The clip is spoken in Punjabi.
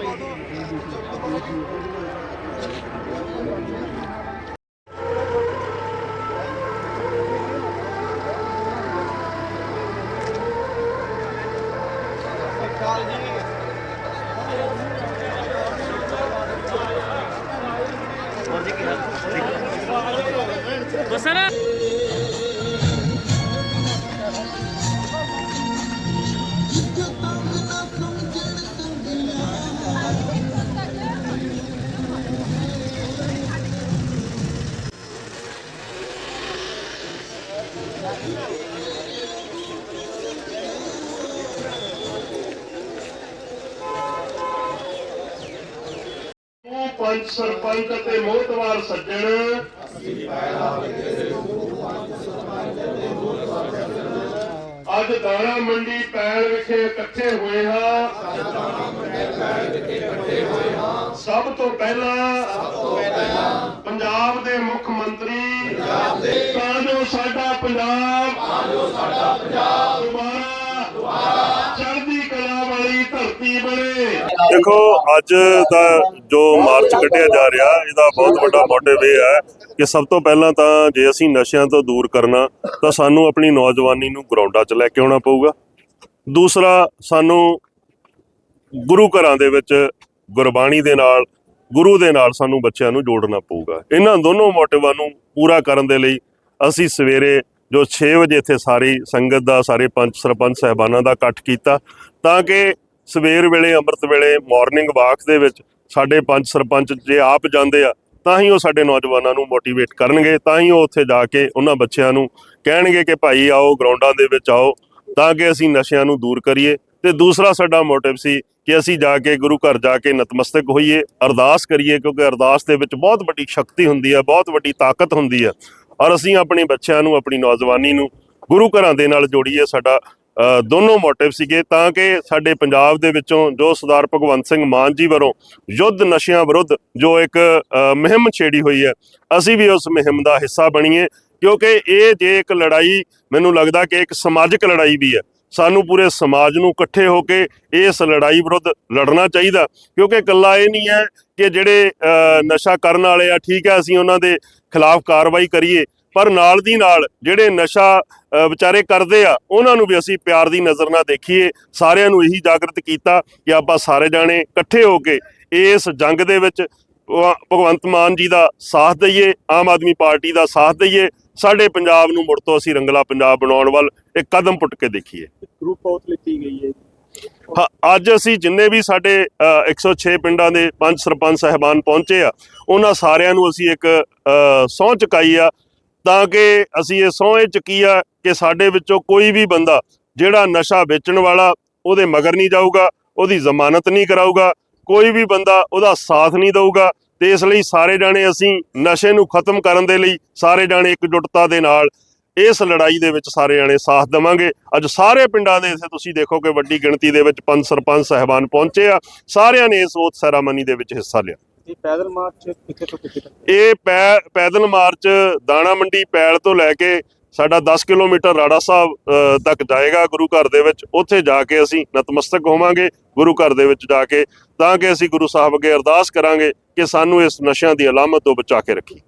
ਉਹ ਪੰਚ ਸਰਪੰਚ ਅਤੇ ਮੋਹਤਵਾਰ ਸੱਜਣ। ਅੱਜ ਦਾਣਾ ਮੰਡੀ ਪੈਲ ਵਿਖੇ ਇਕੱਠੇ ਹੋਏ ਹਾਂ। ਸਭ ਤੋਂ ਪਹਿਲਾਂ ਪੰਜਾਬ ਦੇ ਮੁੱਖ ਮੰਤਰੀ ਤਾਂ ਜੋ ਸਾਡਾ ਪੰਜਾਬ। ਦੁਬਾਰਾ ਚੜ੍ਹਦੀ ਕਲਾ ਵਾਲੀ ਧਰਤੀ ਬਣੇ। ਦੇਖੋ, ਅੱਜ ਦਾ ਜੋ ਮਾਰਚ ਕੱਢਿਆ ਜਾ ਰਿਹਾ, ਇਹਦਾ ਬਹੁਤ ਵੱਡਾ ਮੋਟਿਵ ਇਹ ਹੈ ਕਿ ਸਭ ਤੋਂ ਪਹਿਲਾਂ ਤਾਂ ਜੇ ਅਸੀਂ ਨਸ਼ਿਆਂ ਤੋਂ ਦੂਰ ਕਰਨਾ, ਤਾਂ ਸਾਨੂੰ ਆਪਣੀ ਨੌਜਵਾਨੀ ਨੂੰ ਗਰਾਊਂਡਾਂ 'ਚ ਲੈ ਕੇ ਆਉਣਾ ਪਊਗਾ। ਦੂਸਰਾ, ਸਾਨੂੰ ਗੁਰੂ ਘਰਾਂ ਦੇ ਵਿੱਚ ਗੁਰਬਾਣੀ ਦੇ ਨਾਲ, ਗੁਰੂ ਦੇ ਨਾਲ ਸਾਨੂੰ ਬੱਚਿਆਂ ਨੂੰ ਜੋੜਨਾ ਪਊਗਾ। ਇਹਨਾਂ ਦੋਨੋਂ ਮੋਟਿਵਾਂ ਨੂੰ ਪੂਰਾ ਕਰਨ ਦੇ ਲਈ ਅਸੀਂ ਸਵੇਰੇ ਜੋ 6 ਵਜੇ ਇੱਥੇ ਸਾਰੀ ਸੰਗਤ ਦਾ, ਸਾਰੇ ਪੰਚ ਸਰਪੰਚ ਸਹਿਬਾਨਾਂ ਦਾ ਇਕੱਠ ਕੀਤਾ, ਤਾਂ ਕਿ ਸਵੇਰ ਵੇਲੇ, ਅੰਮ੍ਰਿਤ ਵੇਲੇ ਮਾਰਨਿੰਗ ਵਾਕ ਦੇ ਵਿੱਚ ਸਾਡੇ ਪੰਚ ਸਰਪੰਚ ਜੇ ਆਪ ਜਾਂਦੇ ਆ, ਤਾਂ ਹੀ ਉਹ ਸਾਡੇ ਨੌਜਵਾਨਾਂ ਨੂੰ ਮੋਟੀਵੇਟ ਕਰਨਗੇ, ਤਾਂ ਹੀ ਉਹ ਉੱਥੇ ਜਾ ਕੇ ਉਹਨਾਂ ਬੱਚਿਆਂ ਨੂੰ ਕਹਿਣਗੇ ਕਿ ਭਾਈ ਆਓ ਗਰਾਊਂਡਾਂ ਦੇ ਵਿੱਚ ਆਓ, ਤਾਂ ਕਿ ਅਸੀਂ ਨਸ਼ਿਆਂ ਨੂੰ ਦੂਰ ਕਰੀਏ। ਤੇ ਦੂਸਰਾ ਸਾਡਾ ਮੋਟਿਵ ਸੀ ਕਿ ਅਸੀਂ ਜਾ ਕੇ ਗੁਰੂ ਘਰ ਜਾ ਕੇ ਨਤਮਸਤਕ ਹੋਈਏ, ਅਰਦਾਸ ਕਰੀਏ, ਕਿਉਂਕਿ ਅਰਦਾਸ ਦੇ ਵਿੱਚ ਬਹੁਤ ਵੱਡੀ ਸ਼ਕਤੀ ਹੁੰਦੀ ਹੈ ਬਹੁਤ ਵੱਡੀ ਤਾਕਤ ਹੁੰਦੀ ਹੈ ਔਰ ਅਸੀਂ ਆਪਣੇ ਬੱਚਿਆਂ ਨੂੰ, ਆਪਣੀ ਨੌਜਵਾਨੀ ਨੂੰ ਗੁਰੂ ਘਰਾਂ ਦੇ ਨਾਲ ਜੋੜੀਏ, ਸਾਡਾ ਦੋਨੋਂ ਮੋਟਿਵ ਸੀਗੇ ਤਾਂ ਕਿ ਸਾਡੇ ਪੰਜਾਬ ਦੇ ਵਿੱਚੋਂ ਜੋ ਸਰਦਾਰ ਭਗਵੰਤ ਸਿੰਘ ਮਾਨ ਜੀ ਵੱਲੋਂ ਯੁੱਧ ਨਸ਼ਿਆਂ ਵਿਰੁੱਧ ਜੋ ਇੱਕ ਅ, ਮੁਹਿੰਮ ਛੇੜੀ ਹੋਈ ਹੈ ਅਸੀਂ ਵੀ ਉਸ ਮੁਹਿੰਮ ਦਾ ਹਿੱਸਾ ਬਣੀਏ ਕਿਉਂਕਿ ਇਹ ਜੇ ਇੱਕ ਲੜਾਈ ਮੈਨੂੰ ਲੱਗਦਾ ਕਿ ਇੱਕ ਸਮਾਜਿਕ ਲੜਾਈ ਵੀ ਹੈ। ਸਾਨੂੰ ਪੂਰੇ ਸਮਾਜ ਨੂੰ ਇਕੱਠੇ ਹੋ ਕੇ ਇਸ ਲੜਾਈ ਵਿਰੁੱਧ ਲੜਨਾ ਚਾਹੀਦਾ ਕਿਉਂਕਿ ਇਕੱਲਾ ਇਹ ਨਹੀਂ ਹੈ ਕਿ ਜਿਹੜੇ ਨਸ਼ਾ ਕਰਨ ਵਾਲੇ ਆ ਠੀਕ ਹੈ ਅਸੀਂ ਉਹਨਾਂ ਦੇ ਖਿਲਾਫ ਕਾਰਵਾਈ ਕਰੀਏ ਪਰ ਨਾਲ ਦੀ ਨਾਲ ਜਿਹੜੇ ਨਸ਼ਾ ਵਿਚਾਰੇ ਕਰਦੇ ਆ ਉਹਨਾਂ ਨੂੰ ਵੀ ਅਸੀਂ ਪਿਆਰ ਦੀ ਨਜ਼ਰ ਨਾਲ ਦੇਖੀਏ। ਸਾਰਿਆਂ ਨੂੰ ਇਹੀ ਜਾਗਰਤ ਕੀਤਾ ਕਿ ਆਪਾਂ ਸਾਰੇ ਜਾਣੇ ਇਕੱਠੇ ਹੋ ਕੇ ਇਸ ਜੰਗ ਦੇ ਵਿੱਚ ਭਗਵਾ- ਭਗਵੰਤ ਮਾਨ ਜੀ ਦਾ ਸਾਥ ਦਈਏ ਆਮ ਆਦਮੀ ਪਾਰਟੀ ਦਾ ਸਾਥ ਦਈਏ। ਸਾਡੇ ਪੰਜਾਬ ਨੂੰ ਮੁੜ ਤੋਂ ਅਸੀਂ ਰੰਗਲਾ ਪੰਜਾਬ ਬਣਾਉਣ ਵੱਲ ਇੱਕ ਕਦਮ ਪੁੱਟ ਕੇ ਦੇਖੀਏ। ਗਰੁੱਪ ਆਊਟ ਲਿੱਤੀ ਗਈ ਹੈ। ਅੱਜ ਅਸੀਂ ਜਿੰਨੇ ਵੀ ਸਾਡੇ ਅ, 106 ਪਿੰਡਾਂ ਦੇ ਪੰਜ ਸਰਪੰਚ ਸਹਿਬਾਨ ਪਹੁੰਚੇ ਆ ਉਹਨਾਂ ਸਾਰਿਆਂ ਨੂੰ ਅਸੀਂ ਇੱਕ ਸਹੁੰ ਚੁਕਾਈ ਆ ਤਾਂ ਕਿ ਅਸੀਂ ਇਹ ਸਹੁੰ ਚੁੱਕੀ ਆ ਕਿ ਸਾਡੇ ਵਿੱਚੋਂ ਕੋਈ ਵੀ ਬੰਦਾ ਜਿਹੜਾ ਨਸ਼ਾ ਵੇਚਣ ਵਾਲਾ, ਉਹਦੇ ਮਗਰ ਨਹੀਂ ਜਾਊਗਾ, ਉਹਦੀ ਜ਼ਮਾਨਤ ਨਹੀਂ ਕਰਾਊਗਾ, ਕੋਈ ਵੀ ਬੰਦਾ ਉਹਦਾ ਸਾਥ ਨਹੀਂ ਦੇਊਗਾ ਤੇ ਇਸ ਲਈ ਸਾਰੇ ਜਾਣੇ ਅਸੀਂ ਨਸ਼ੇ ਨੂੰ ਖਤਮ ਕਰਨ ਦੇ ਲਈ ਸਾਰੇ ਜਾਣੇ ਇਕਜੁੱਟਤਾ ਦੇ ਨਾਲ ਇਸ ਲੜਾਈ ਦੇ ਵਿੱਚ ਸਾਰੇ ਜਾਣੇ ਸਾਥ ਦੇਵਾਂਗੇ। ਅੱਜ ਸਾਰੇ ਪਿੰਡਾਂ ਦੇ ਇੱਥੇ ਤੁਸੀਂ ਦੇਖੋ ਕਿ ਵੱਡੀ ਗਿਣਤੀ ਦੇ ਵਿੱਚ ਪੰਜ ਸਰਪੰਚ ਸਹਿਬਾਨ ਪਹੁੰਚੇ ਆ। ਸਾਰਿਆਂ ਨੇ ਇਸ ਓਥ ਸੈਰਾਮਨੀ ਦੇ ਵਿੱਚ ਹਿੱਸਾ ਲਿਆ। ਇਹ ਪੈਦਲ ਮਾਰਚ ਕਿੱਥੇ ਤੋਂ ਕਿੱਥੇ ਤੱਕ? ਇਹ ਪੈ- ਪੈਦਲ ਮਾਰਚ ਦਾਣਾ ਮੰਡੀ ਪੈਲ ਤੋਂ ਲੈ ਕੇ ਸਾਡਾ 10 ਕਿਲੋਮੀਟਰ ਰਾੜਾ ਸਾਹਿਬ ਤੱਕ ਜਾਏਗਾ ਗੁਰੂ ਘਰ ਦੇ ਵਿੱਚ। ਉੱਥੇ ਜਾ ਕੇ ਅਸੀਂ ਨਤਮਸਤਕ ਹੋਵਾਂਗੇ ਗੁਰੂ ਘਰ ਦੇ ਵਿੱਚ ਜਾ ਕੇ, ਤਾਂ ਕਿ ਅਸੀਂ ਗੁਰੂ ਸਾਹਿਬ ਅੱਗੇ ਅਰਦਾਸ ਕਰਾਂਗੇ ਕਿ ਸਾਨੂੰ ਇਸ ਨਸ਼ਿਆਂ ਦੀ ਅਲਾਮਤ ਤੋਂ ਬਚਾ ਕੇ ਰੱਖੀ